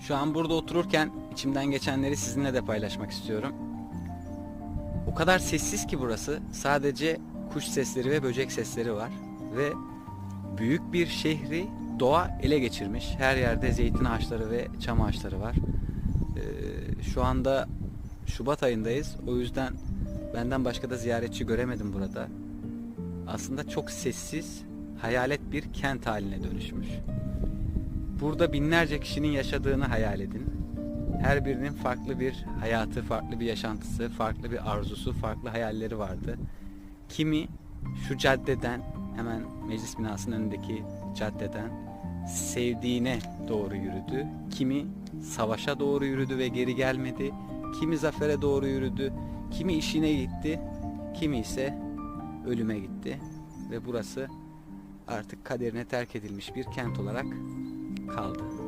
Şu an burada otururken içimden geçenleri sizinle de paylaşmak istiyorum. O kadar sessiz ki burası. Sadece kuş sesleri ve böcek sesleri var. Ve büyük bir şehri doğa ele geçirmiş. Her yerde zeytin ağaçları ve çam ağaçları var. Ee, şu anda Şubat ayındayız. O yüzden benden başka da ziyaretçi göremedim burada. Aslında çok sessiz, hayalet bir kent haline dönüşmüş. Burada binlerce kişinin yaşadığını hayal edin. Her birinin farklı bir hayatı, farklı bir yaşantısı, farklı bir arzusu, farklı hayalleri vardı. Kimi şu caddeden, hemen meclis binasının önündeki caddeden sevdiğine doğru yürüdü. Kimi savaşa doğru yürüdü ve geri gelmedi. Kimi zafere doğru yürüdü. Kimi işine gitti. Kimi ise ölüme gitti. Ve burası artık kaderine terk edilmiş bir kent olarak 好了的。